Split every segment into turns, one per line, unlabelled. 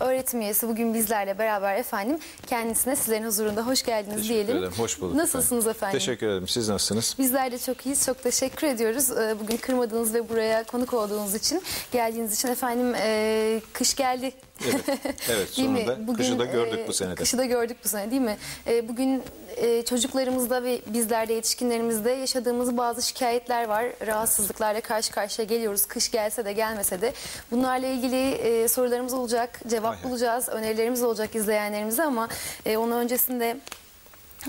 öğretim üyesi bugün bizlerle beraber efendim kendisine sizlerin huzurunda hoş geldiniz
Teşekkür
diyelim.
ederim. Hoş bulduk.
Nasılsınız efendim?
Teşekkür ederim. Siz nasılsınız?
Bizler de çok iyiyiz. Çok teşekkür ediyoruz. Ee, Bugün kırmadığınız ve buraya konuk olduğunuz için, geldiğiniz için efendim e, kış geldi.
Evet, evet
Değil mi?
sonunda kışı da gördük
e,
bu senede.
Kışı da gördük bu sene değil mi? E, Bugün e, çocuklarımızda ve bizlerde yetişkinlerimizde yaşadığımız bazı şikayetler var. Rahatsızlıklarla karşı karşıya geliyoruz. Kış gelse de gelmese de. Bunlarla ilgili e, sorularımız olacak, cevap
hay.
bulacağız, önerilerimiz olacak izleyenlerimize ama e, onun öncesinde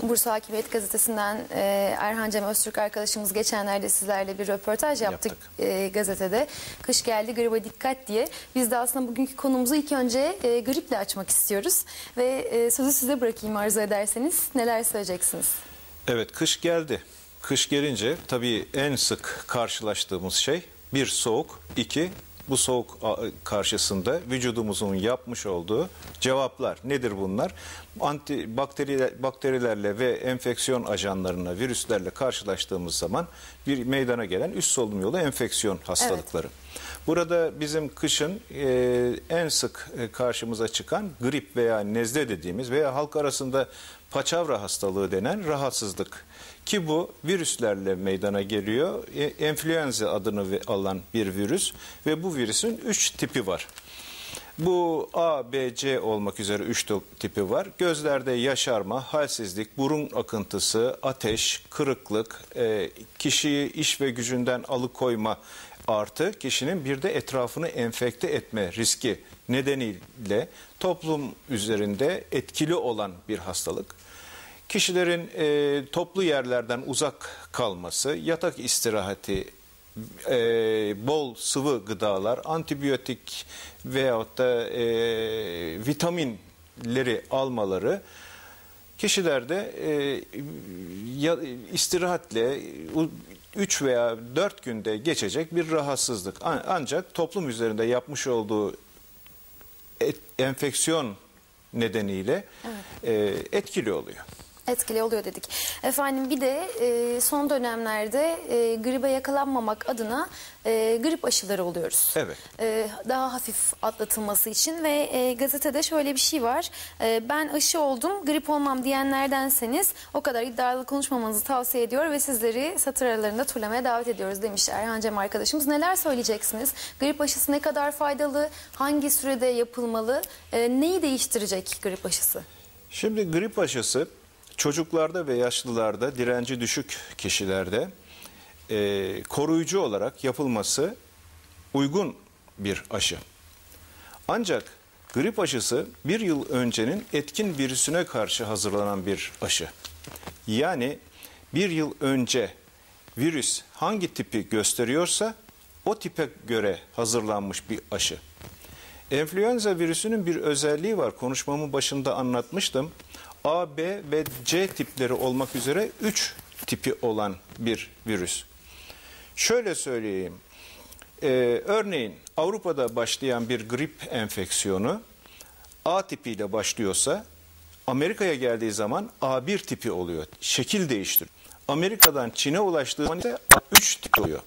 Bursa Hakimiyet Gazetesi'nden e, Erhan Cem Öztürk arkadaşımız geçenlerde sizlerle bir röportaj yaptık,
Yaptık.
e, gazetede. Kış geldi gribe dikkat diye. Biz de aslında bugünkü konumuzu ilk önce e, griple açmak istiyoruz. Ve e, sözü size bırakayım arzu ederseniz. Neler söyleyeceksiniz?
Evet kış geldi. Kış gelince tabii en sık karşılaştığımız şey bir soğuk, iki bu soğuk karşısında vücudumuzun yapmış olduğu cevaplar. Nedir bunlar? Anti bakteri, bakterilerle ve enfeksiyon ajanlarına, virüslerle karşılaştığımız zaman bir meydana gelen üst solunum yolu enfeksiyon hastalıkları. Burada bizim kışın e, en sık e, karşımıza çıkan grip veya nezle dediğimiz veya halk arasında paçavra hastalığı denen rahatsızlık. Ki bu virüslerle meydana geliyor. E, Enfluenza adını alan bir virüs ve bu virüsün 3 tipi var. Bu A, B, C olmak üzere 3 tipi var. Gözlerde yaşarma, halsizlik, burun akıntısı, ateş, kırıklık, e, kişiyi iş ve gücünden alıkoyma artı kişinin bir de etrafını enfekte etme riski nedeniyle toplum üzerinde etkili olan bir hastalık. Kişilerin e, toplu yerlerden uzak kalması, yatak istirahati, e, bol sıvı gıdalar, antibiyotik veyahut da e, vitaminleri almaları kişilerde e, istirahatle 3 veya 4 günde geçecek bir rahatsızlık. An- Ancak toplum üzerinde yapmış olduğu enfeksiyon nedeniyle e, etkili oluyor.
Etkili oluyor dedik. Efendim bir de e, son dönemlerde e, gribe yakalanmamak adına e, grip aşıları oluyoruz.
Evet.
E, daha hafif atlatılması için ve e, gazetede şöyle bir şey var. E, ben aşı oldum, grip olmam diyenlerdenseniz o kadar iddialı konuşmamanızı tavsiye ediyor ve sizleri satır aralarında turlamaya davet ediyoruz demiş Erhan Cem arkadaşımız. Neler söyleyeceksiniz? Grip aşısı ne kadar faydalı? Hangi sürede yapılmalı? E, neyi değiştirecek grip aşısı?
Şimdi grip aşısı çocuklarda ve yaşlılarda direnci düşük kişilerde e, koruyucu olarak yapılması uygun bir aşı. Ancak grip aşısı bir yıl öncenin etkin virüsüne karşı hazırlanan bir aşı. Yani bir yıl önce virüs hangi tipi gösteriyorsa o tipe göre hazırlanmış bir aşı. Enfluenza virüsünün bir özelliği var. Konuşmamın başında anlatmıştım. A, B ve C tipleri olmak üzere 3 tipi olan bir virüs. Şöyle söyleyeyim. Ee, örneğin Avrupa'da başlayan bir grip enfeksiyonu A tipiyle başlıyorsa Amerika'ya geldiği zaman A1 tipi oluyor. Şekil değiştiriyor. Amerika'dan Çin'e ulaştığı zaman ise A3 tipi oluyor.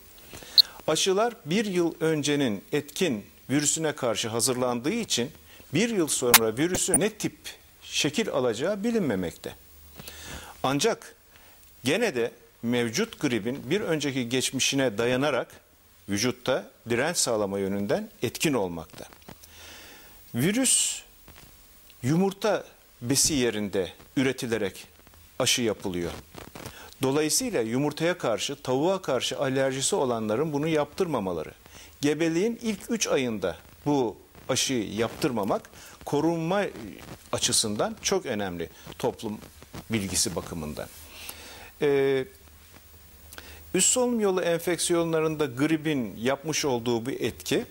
Aşılar bir yıl öncenin etkin virüsüne karşı hazırlandığı için bir yıl sonra virüsün ne tip şekil alacağı bilinmemekte. Ancak gene de mevcut gripin bir önceki geçmişine dayanarak vücutta direnç sağlama yönünden etkin olmakta. Virüs yumurta besi yerinde üretilerek aşı yapılıyor. Dolayısıyla yumurtaya karşı, tavuğa karşı alerjisi olanların bunu yaptırmamaları. Gebeliğin ilk 3 ayında bu aşıyı yaptırmamak korunma açısından çok önemli toplum bilgisi bakımından. Ee, üst solunum yolu enfeksiyonlarında gripin yapmış olduğu bir etki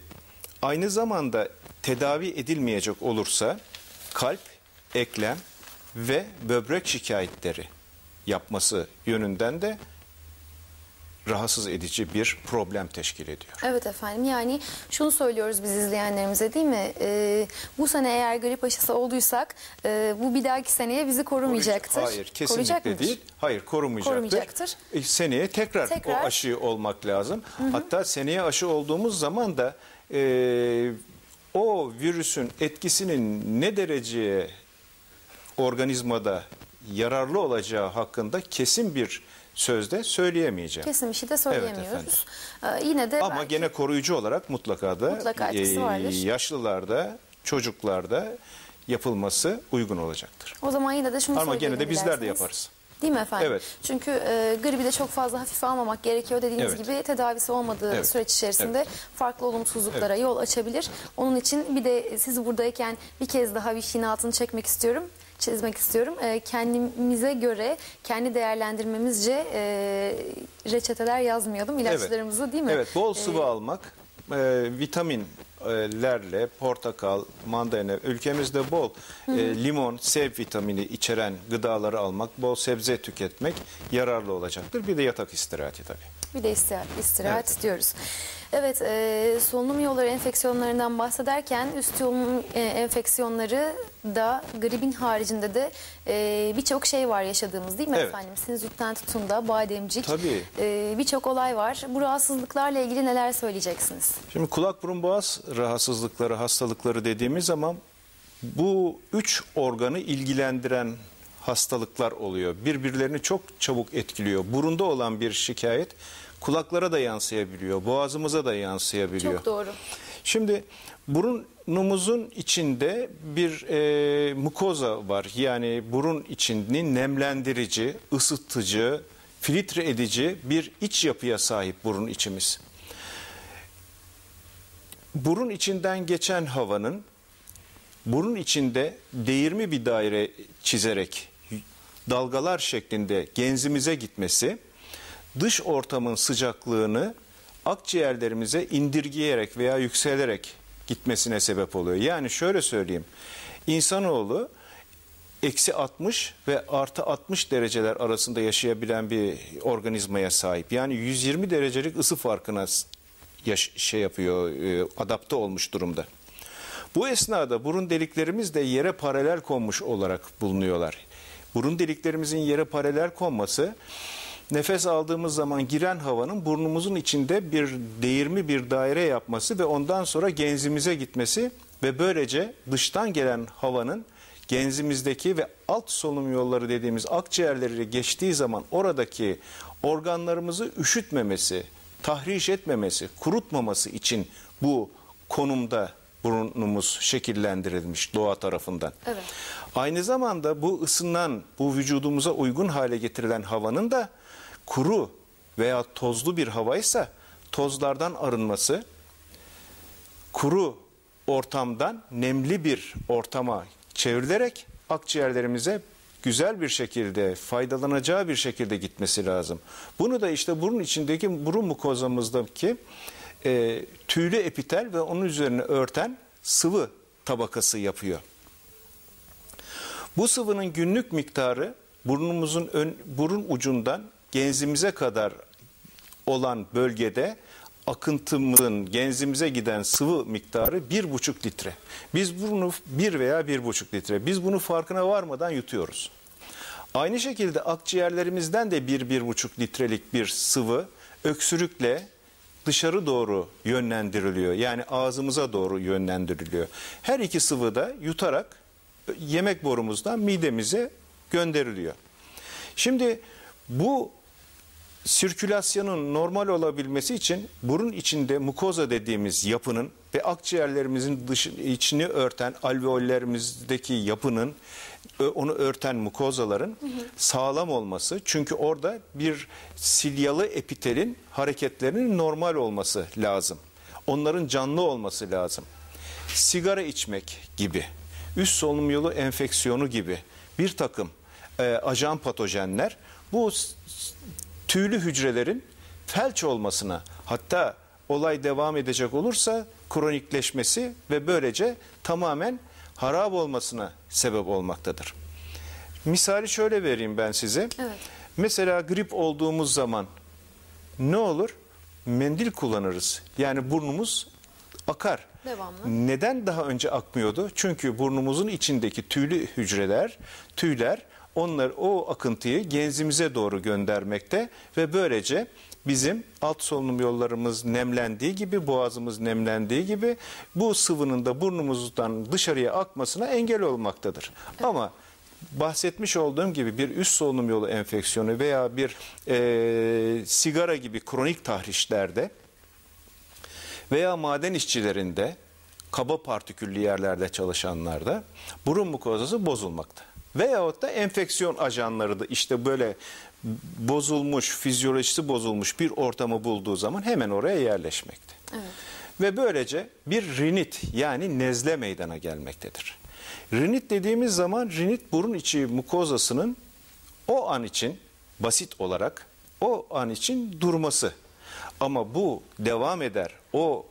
aynı zamanda tedavi edilmeyecek olursa kalp, eklem ve böbrek şikayetleri yapması yönünden de rahatsız edici bir problem teşkil ediyor.
Evet efendim yani şunu söylüyoruz biz izleyenlerimize değil mi? Ee, bu sene eğer grip aşısı olduysak e, bu bir dahaki seneye bizi korumayacaktır.
Hayır
Koruyacak
kesinlikle
mıdır?
değil. Hayır korumayacaktır.
Korumayacaktır.
E, seneye tekrar,
Tekrar.
o aşı olmak lazım. Hatta seneye aşı olduğumuz zaman da e, o virüsün etkisinin ne dereceye organizmada yararlı olacağı hakkında kesin bir sözde söyleyemeyeceğim.
Kesin bir şey de söyleyemiyoruz. Ee, yine de
Ama
belki-
gene koruyucu olarak mutlaka da
Mutlaka vardır.
yaşlılarda, çocuklarda yapılması uygun olacaktır.
O zaman yine de şunu
Ama gene de bizler de yaparız.
Değil mi efendim?
Evet.
Çünkü e, gribi de çok fazla hafife almamak gerekiyor. Dediğiniz
Evet.
gibi tedavisi olmadığı
Evet.
süreç içerisinde farklı olumsuzluklara yol açabilir. Onun için bir de siz buradayken bir kez daha bir şeyin altını çekmek istiyorum. Çizmek istiyorum. E, kendimize göre, kendi değerlendirmemizce e, reçeteler yazmayalım ilaçlarımızı değil mi?
Evet, bol
E,
sıvı almak, e, vitaminlerle, portakal, mandalina, ülkemizde bol e, limon, C vitamini içeren gıdaları almak, bol sebze tüketmek yararlı olacaktır. Bir de yatak istirahati tabii.
Bir de istirahat,
Evet.
diyoruz. Evet, e, solunum yolları enfeksiyonlarından bahsederken üst solunum e, enfeksiyonları da gripin haricinde de e, birçok şey var yaşadığımız değil mi
Evet.
efendim? Sinüzitten tutun da bademcik e, birçok olay var. Bu rahatsızlıklarla ilgili neler söyleyeceksiniz?
Şimdi kulak burun boğaz rahatsızlıkları, hastalıkları dediğimiz zaman bu üç organı ilgilendiren hastalıklar oluyor. Birbirlerini çok çabuk etkiliyor. Burunda olan bir şikayet kulaklara da yansıyabiliyor, boğazımıza da yansıyabiliyor.
Çok doğru.
Şimdi burnumuzun içinde bir e, mukoza var. Yani burun içini nemlendirici, ısıtıcı, filtre edici bir iç yapıya sahip burun içimiz. Burun içinden geçen havanın burun içinde değirmi bir daire çizerek dalgalar şeklinde genzimize gitmesi dış ortamın sıcaklığını akciğerlerimize indirgeyerek veya yükselerek gitmesine sebep oluyor. Yani şöyle söyleyeyim. İnsanoğlu eksi 60 ve artı 60 dereceler arasında yaşayabilen bir organizmaya sahip. Yani 120 derecelik ısı farkına yaş- şey yapıyor, e, adapte olmuş durumda. Bu esnada burun deliklerimiz de yere paralel konmuş olarak bulunuyorlar. Burun deliklerimizin yere paralel konması nefes aldığımız zaman giren havanın burnumuzun içinde bir değirmi bir daire yapması ve ondan sonra genzimize gitmesi ve böylece dıştan gelen havanın genzimizdeki ve alt solunum yolları dediğimiz akciğerleri geçtiği zaman oradaki organlarımızı üşütmemesi, tahriş etmemesi, kurutmaması için bu konumda burnumuz şekillendirilmiş doğa tarafından.
Evet.
Aynı zamanda bu ısınan, bu vücudumuza uygun hale getirilen havanın da kuru veya tozlu bir havaysa tozlardan arınması, kuru ortamdan nemli bir ortama çevrilerek akciğerlerimize güzel bir şekilde faydalanacağı bir şekilde gitmesi lazım. Bunu da işte burun içindeki burun mukozamızdaki e, tüylü epitel ve onun üzerine örten sıvı tabakası yapıyor. Bu sıvının günlük miktarı burnumuzun ön, burun ucundan genzimize kadar olan bölgede akıntımızın genzimize giden sıvı miktarı bir buçuk litre. Biz bunu bir veya bir buçuk litre. Biz bunu farkına varmadan yutuyoruz. Aynı şekilde akciğerlerimizden de bir bir buçuk litrelik bir sıvı öksürükle dışarı doğru yönlendiriliyor. Yani ağzımıza doğru yönlendiriliyor. Her iki sıvı da yutarak yemek borumuzdan midemize gönderiliyor. Şimdi bu sirkülasyonun normal olabilmesi için burun içinde mukoza dediğimiz yapının ve akciğerlerimizin dışı, içini örten alveollerimizdeki yapının onu örten mukozaların sağlam olması. Çünkü orada bir silyalı epitelin hareketlerinin normal olması lazım. Onların canlı olması lazım. Sigara içmek gibi, üst solunum yolu enfeksiyonu gibi bir takım e, ajan patojenler bu tüylü hücrelerin felç olmasına hatta olay devam edecek olursa kronikleşmesi ve böylece tamamen harap olmasına sebep olmaktadır. Misali şöyle vereyim ben size.
Evet.
Mesela grip olduğumuz zaman ne olur? Mendil kullanırız. Yani burnumuz akar.
Devamlı.
Neden daha önce akmıyordu? Çünkü burnumuzun içindeki tüylü hücreler, tüyler onlar o akıntıyı genzimize doğru göndermekte ve böylece bizim alt solunum yollarımız nemlendiği gibi, boğazımız nemlendiği gibi bu sıvının da burnumuzdan dışarıya akmasına engel olmaktadır. Ama bahsetmiş olduğum gibi bir üst solunum yolu enfeksiyonu veya bir e, sigara gibi kronik tahrişlerde veya maden işçilerinde kaba partiküllü yerlerde çalışanlarda burun mukozası bozulmakta. Veyahut da enfeksiyon ajanları da işte böyle bozulmuş, fizyolojisi bozulmuş bir ortamı bulduğu zaman hemen oraya yerleşmekte. Evet. Ve böylece bir rinit yani nezle meydana gelmektedir. Rinit dediğimiz zaman rinit burun içi mukozasının o an için basit olarak o an için durması. Ama bu devam eder. O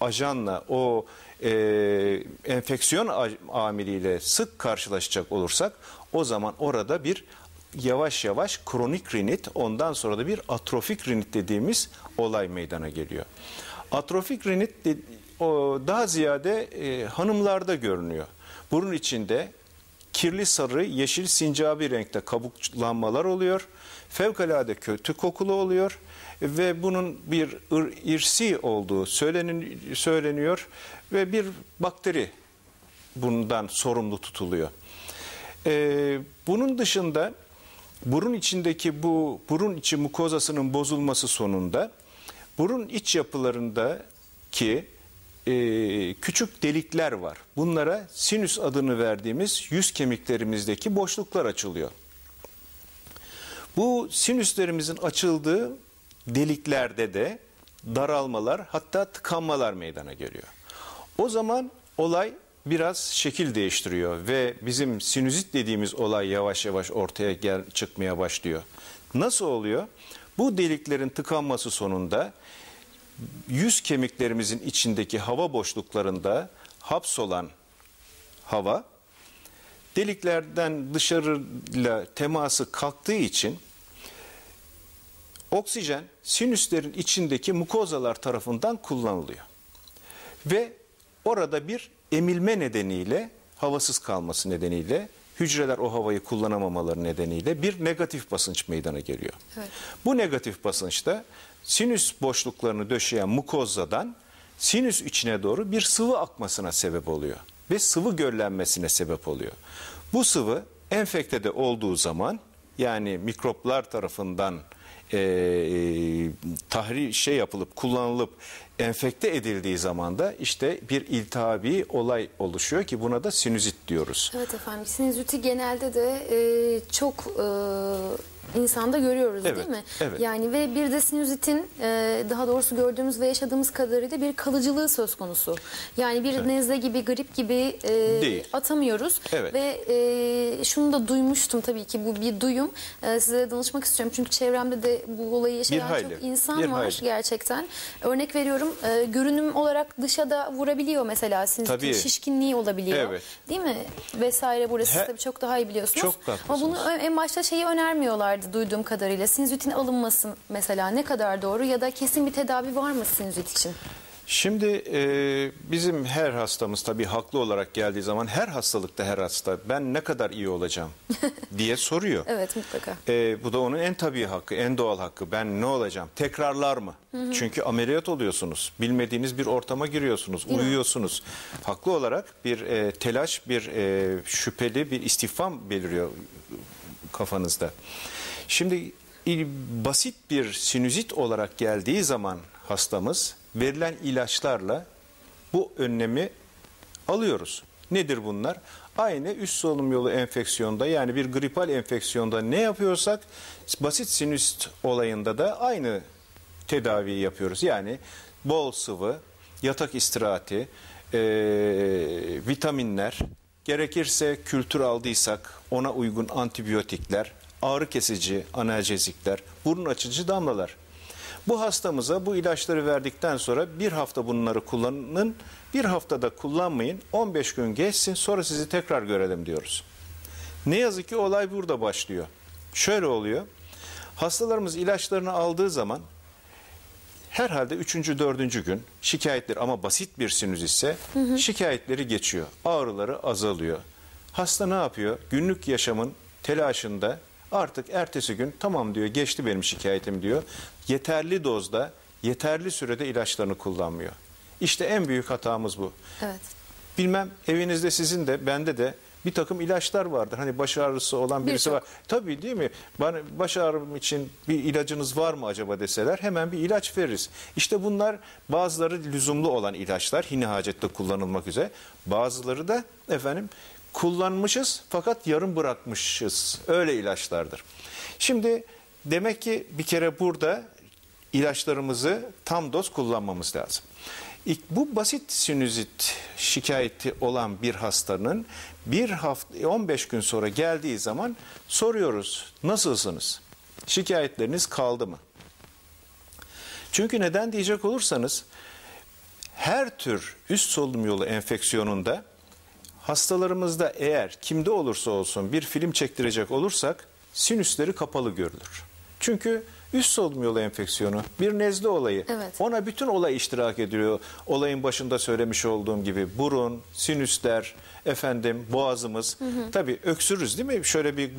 ajanla, o e, enfeksiyon amiliyle sık karşılaşacak olursak o zaman orada bir yavaş yavaş kronik rinit ondan sonra da bir atrofik rinit dediğimiz olay meydana geliyor. Atrofik rinit de, o daha ziyade e, hanımlarda görünüyor. Burun içinde kirli sarı, yeşil, sincabi renkte kabuklanmalar oluyor. Fevkalade kötü kokulu oluyor ve bunun bir irsi olduğu söyleniyor ve bir bakteri bundan sorumlu tutuluyor. Ee, bunun dışında burun içindeki bu burun içi mukozasının bozulması sonunda burun iç yapılarındaki e, küçük delikler var. Bunlara sinüs adını verdiğimiz yüz kemiklerimizdeki boşluklar açılıyor. Bu sinüslerimizin açıldığı deliklerde de daralmalar hatta tıkanmalar meydana geliyor. O zaman olay biraz şekil değiştiriyor ve bizim sinüzit dediğimiz olay yavaş yavaş ortaya gel çıkmaya başlıyor. Nasıl oluyor? Bu deliklerin tıkanması sonunda yüz kemiklerimizin içindeki hava boşluklarında hapsolan hava deliklerden dışarıyla teması kalktığı için oksijen sinüslerin içindeki mukozalar tarafından kullanılıyor. Ve orada bir emilme nedeniyle havasız kalması nedeniyle hücreler o havayı kullanamamaları nedeniyle bir negatif basınç meydana geliyor. Evet. Bu negatif basınçta sinüs boşluklarını döşeyen mukozadan sinüs içine doğru bir sıvı akmasına sebep oluyor ve sıvı göllenmesine sebep oluyor. Bu sıvı enfektede olduğu zaman yani mikroplar tarafından e, tahri şey yapılıp kullanılıp enfekte edildiği zaman da işte bir iltihabi olay oluşuyor ki buna da sinüzit diyoruz.
Evet efendim sinüziti genelde de e, çok e, insanda görüyoruz
evet,
değil mi?
Evet.
Yani ve bir de sinüzitin e, daha doğrusu gördüğümüz ve yaşadığımız kadarıyla bir kalıcılığı söz konusu. Yani bir evet. nezle gibi, grip gibi e, atamıyoruz.
Evet.
Ve e, şunu da duymuştum tabii ki bu bir duyum. E, size danışmak istiyorum çünkü çevremde de bu olayı yaşayan çok insan var hayli. gerçekten. Örnek veriyorum e, görünüm olarak dışa da vurabiliyor mesela sinüzitin şişkinliği olabiliyor.
Evet.
Değil mi? Vesaire burası He, tabii çok daha iyi biliyorsunuz.
Çok
Ama bunu en başta şeyi önermiyorlar vardı duyduğum kadarıyla. Sinüzitin alınması mesela ne kadar doğru ya da kesin bir tedavi var mı sinüzit için?
Şimdi e, bizim her hastamız tabii haklı olarak geldiği zaman her hastalıkta her hasta ben ne kadar iyi olacağım diye soruyor.
evet mutlaka.
E, bu da onun en tabii hakkı, en doğal hakkı. Ben ne olacağım? Tekrarlar mı? Hı hı. Çünkü ameliyat oluyorsunuz. Bilmediğiniz bir ortama giriyorsunuz, Değil uyuyorsunuz. Mi? Haklı olarak bir e, telaş, bir e, şüpheli bir istifam beliriyor kafanızda. Şimdi basit bir sinüzit olarak geldiği zaman hastamız verilen ilaçlarla bu önlemi alıyoruz. Nedir bunlar? Aynı üst solunum yolu enfeksiyonda yani bir gripal enfeksiyonda ne yapıyorsak basit sinüzit olayında da aynı tedaviyi yapıyoruz. Yani bol sıvı, yatak istirahati, e, vitaminler, gerekirse kültür aldıysak ona uygun antibiyotikler, ağrı kesici analjezikler, burun açıcı damlalar. Bu hastamıza bu ilaçları verdikten sonra bir hafta bunları kullanın, bir haftada kullanmayın, 15 gün geçsin sonra sizi tekrar görelim diyoruz. Ne yazık ki olay burada başlıyor. Şöyle oluyor, hastalarımız ilaçlarını aldığı zaman herhalde 3. 4. gün şikayetleri ama basit bir sinüz ise şikayetleri geçiyor. Ağrıları azalıyor. Hasta ne yapıyor? Günlük yaşamın telaşında artık ertesi gün tamam diyor geçti benim şikayetim diyor. Yeterli dozda, yeterli sürede ilaçlarını kullanmıyor. İşte en büyük hatamız bu.
Evet.
Bilmem evinizde sizin de bende de bir takım ilaçlar vardır. Hani baş ağrısı olan birisi
Birçok.
var. Tabii değil mi? Bana baş ağrım için bir ilacınız var mı acaba deseler hemen bir ilaç veririz. İşte bunlar bazıları lüzumlu olan ilaçlar. Hine hacette kullanılmak üzere. Bazıları da efendim kullanmışız fakat yarım bırakmışız. Öyle ilaçlardır. Şimdi demek ki bir kere burada ilaçlarımızı tam doz kullanmamız lazım. Bu basit sinüzit şikayeti olan bir hastanın bir hafta 15 gün sonra geldiği zaman soruyoruz nasılsınız? Şikayetleriniz kaldı mı? Çünkü neden diyecek olursanız her tür üst solunum yolu enfeksiyonunda hastalarımızda eğer kimde olursa olsun bir film çektirecek olursak sinüsleri kapalı görülür. Çünkü üst solunum yolu enfeksiyonu bir nezle olayı.
Evet.
Ona bütün olay iştirak ediyor. Olayın başında söylemiş olduğum gibi burun, sinüsler, efendim boğazımız. Tabii öksürürüz değil mi? Şöyle bir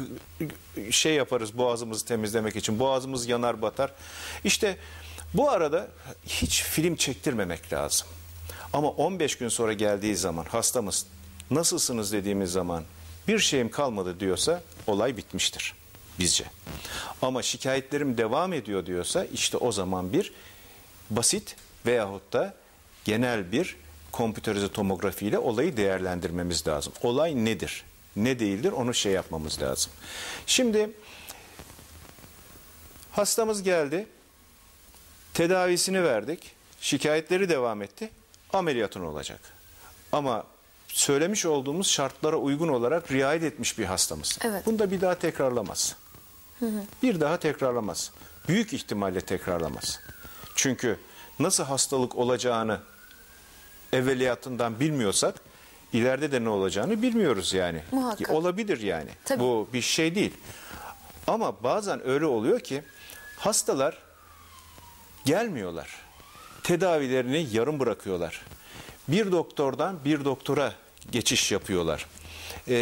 şey yaparız boğazımızı temizlemek için. Boğazımız yanar batar. İşte bu arada hiç film çektirmemek lazım. Ama 15 gün sonra geldiği zaman hastamız nasılsınız dediğimiz zaman bir şeyim kalmadı diyorsa olay bitmiştir bizce. Ama şikayetlerim devam ediyor diyorsa işte o zaman bir basit veyahut da genel bir kompüterize tomografi ile olayı değerlendirmemiz lazım. Olay nedir? Ne değildir? Onu şey yapmamız lazım. Şimdi hastamız geldi. Tedavisini verdik. Şikayetleri devam etti. Ameliyatın olacak. Ama söylemiş olduğumuz şartlara uygun olarak riayet etmiş bir hastamız.
Evet.
Bunu da bir daha tekrarlamaz. Bir daha tekrarlamaz. Büyük ihtimalle tekrarlamaz. Çünkü nasıl hastalık olacağını evveliyatından bilmiyorsak ileride de ne olacağını bilmiyoruz yani.
Muhakkak.
Olabilir yani.
Tabii.
Bu bir şey değil. Ama bazen öyle oluyor ki hastalar gelmiyorlar. Tedavilerini yarım bırakıyorlar. Bir doktordan bir doktora geçiş yapıyorlar. Ee,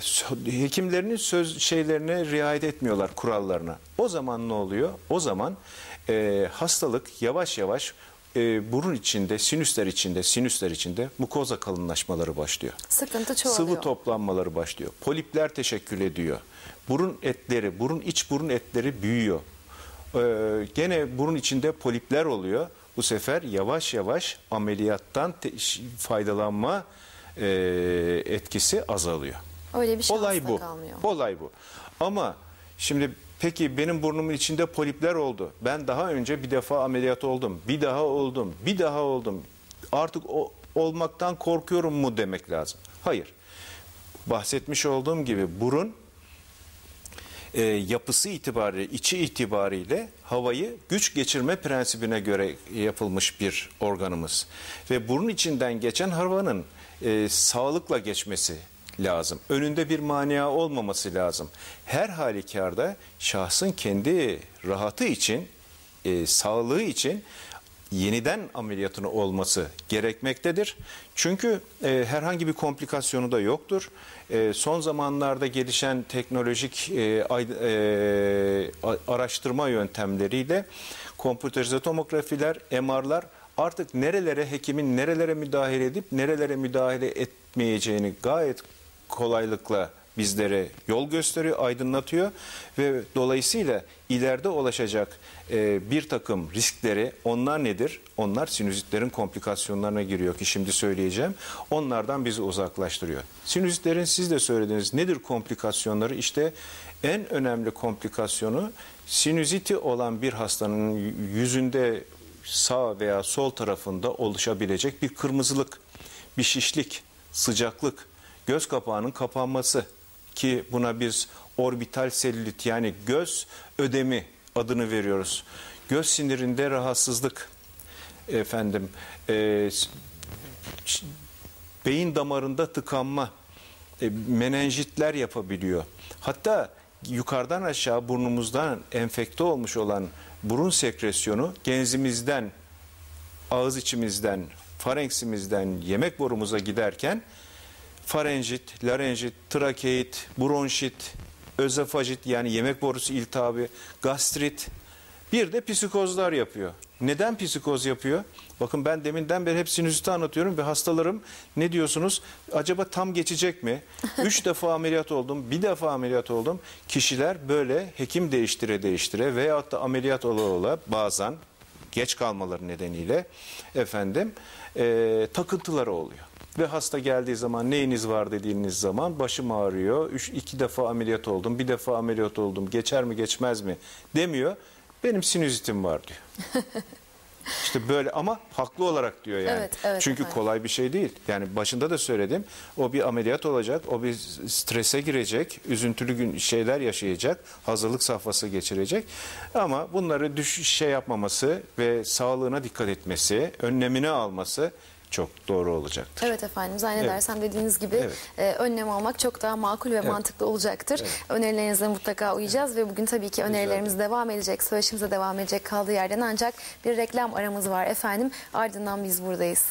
sö- hekimlerinin söz şeylerine riayet etmiyorlar kurallarına. O zaman ne oluyor? O zaman e, hastalık yavaş yavaş e, burun içinde, sinüsler içinde, sinüsler içinde mukoza kalınlaşmaları başlıyor.
Sıkıntı çoğalıyor.
Sıvı toplanmaları başlıyor. Polipler teşekkül ediyor. Burun etleri, burun iç burun etleri büyüyor. Ee, gene burun içinde polipler oluyor. Bu sefer yavaş yavaş ameliyattan faydalanma e, etkisi azalıyor.
Öyle bir şey
Olay bu.
kalmıyor.
Olay bu. Ama şimdi peki benim burnumun içinde polipler oldu. Ben daha önce bir defa ameliyat oldum. Bir daha oldum. Bir daha oldum. Artık o, olmaktan korkuyorum mu demek lazım. Hayır. Bahsetmiş olduğum gibi burun e, yapısı itibariyle, içi itibariyle havayı güç geçirme prensibine göre yapılmış bir organımız. Ve burun içinden geçen havanın e, sağlıkla geçmesi lazım. Önünde bir mania olmaması lazım. Her halükarda şahsın kendi rahatı için, e, sağlığı için yeniden ameliyatını olması gerekmektedir. Çünkü e, herhangi bir komplikasyonu da yoktur. E, son zamanlarda gelişen teknolojik e, e, araştırma yöntemleriyle kompüterize tomografiler, MR'lar artık nerelere hekimin nerelere müdahale edip nerelere müdahale etmeyeceğini gayet kolaylıkla bizlere yol gösteriyor, aydınlatıyor ve dolayısıyla ileride ulaşacak e, bir takım riskleri onlar nedir? Onlar sinüzitlerin komplikasyonlarına giriyor ki şimdi söyleyeceğim. Onlardan bizi uzaklaştırıyor. Sinüzitlerin siz de söylediğiniz nedir komplikasyonları? İşte en önemli komplikasyonu sinüziti olan bir hastanın yüzünde sağ veya sol tarafında oluşabilecek bir kırmızılık, bir şişlik, sıcaklık, göz kapağının kapanması ki buna biz orbital selülit yani göz ödemi adını veriyoruz. Göz sinirinde rahatsızlık efendim e, beyin damarında tıkanma e, menenjitler yapabiliyor. Hatta yukarıdan aşağı burnumuzdan enfekte olmuş olan burun sekresyonu genzimizden ağız içimizden, farenksimizden yemek borumuza giderken farenjit, larenjit, trakeit, bronşit özofajit yani yemek borusu iltihabı, gastrit, bir de psikozlar yapıyor. Neden psikoz yapıyor? Bakın ben deminden beri hep sinüziti anlatıyorum ve hastalarım ne diyorsunuz? Acaba tam geçecek mi? Üç defa ameliyat oldum, bir defa ameliyat oldum. Kişiler böyle hekim değiştire değiştire veyahut da ameliyat ola ola bazen geç kalmaları nedeniyle efendim e, takıntıları oluyor. Ve hasta geldiği zaman neyiniz var dediğiniz zaman başım ağrıyor. Üç, iki defa ameliyat oldum, bir defa ameliyat oldum. Geçer mi geçmez mi demiyor. Benim sinüzitim var diyor. İşte böyle ama haklı olarak diyor yani.
Evet, evet
Çünkü
efendim.
kolay bir şey değil. Yani başında da söyledim. O bir ameliyat olacak, o bir strese girecek, üzüntülü gün şeyler yaşayacak, hazırlık safhası geçirecek. Ama bunları düş şey yapmaması ve sağlığına dikkat etmesi, önlemini alması çok doğru olacaktır.
Evet efendim zannedersem dediğiniz gibi
Evet.
e, önlem almak çok daha makul ve mantıklı olacaktır. Önerilerinize mutlaka uyacağız ve bugün tabii ki önerilerimiz devam edecek, söyleşimize devam edecek kaldığı yerden ancak bir reklam aramız var efendim. Ardından biz buradayız.